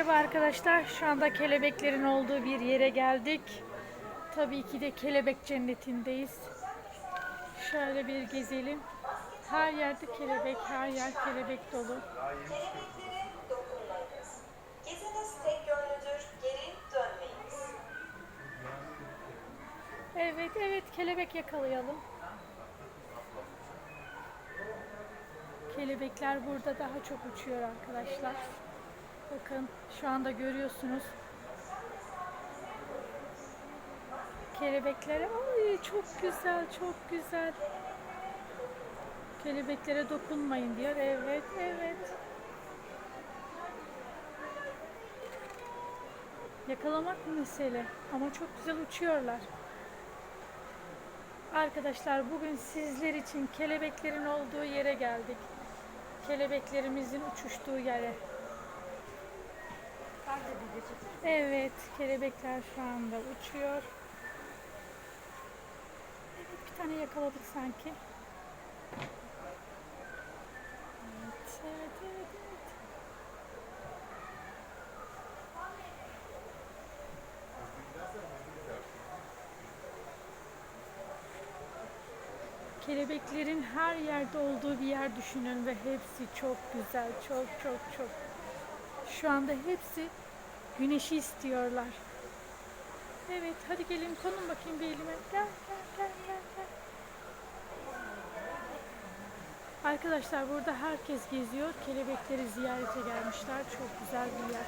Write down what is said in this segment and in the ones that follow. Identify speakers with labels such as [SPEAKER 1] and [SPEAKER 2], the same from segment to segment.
[SPEAKER 1] Merhaba arkadaşlar. Şu anda kelebeklerin olduğu bir yere geldik. Tabii ki de kelebek cennetindeyiz. Şöyle bir gezelim. Her yerde kelebek, her yer kelebek dolu. Evet, evet kelebek yakalayalım. Kelebekler burada daha çok uçuyor arkadaşlar. Bakın şu anda görüyorsunuz. Kelebeklere ay çok güzel, çok güzel. Kelebeklere dokunmayın diyor. Evet, evet. Yakalamak mesele ama çok güzel uçuyorlar. Arkadaşlar bugün sizler için kelebeklerin olduğu yere geldik. Kelebeklerimizin uçuştuğu yere. Evet, kelebekler şu anda uçuyor. Evet, bir tane yakaladık sanki. Evet, evet, evet, evet. Kelebeklerin her yerde olduğu bir yer düşünün ve hepsi çok güzel, çok çok çok. Şu anda hepsi güneşi istiyorlar. Evet, hadi gelin konun bakayım bir elime. Gel, gel, gel, gel, gel. Arkadaşlar burada herkes geziyor. Kelebekleri ziyarete gelmişler. Çok güzel bir yer.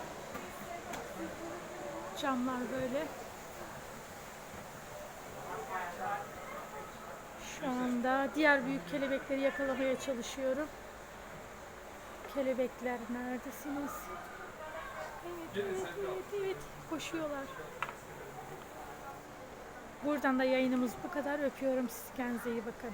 [SPEAKER 1] Camlar böyle. Şu anda diğer büyük kelebekleri yakalamaya çalışıyorum. Kelebekler neredesiniz? Evet, evet, evet, evet. Koşuyorlar. Buradan da yayınımız bu kadar. Öpüyorum sizi. Kendinize iyi bakın.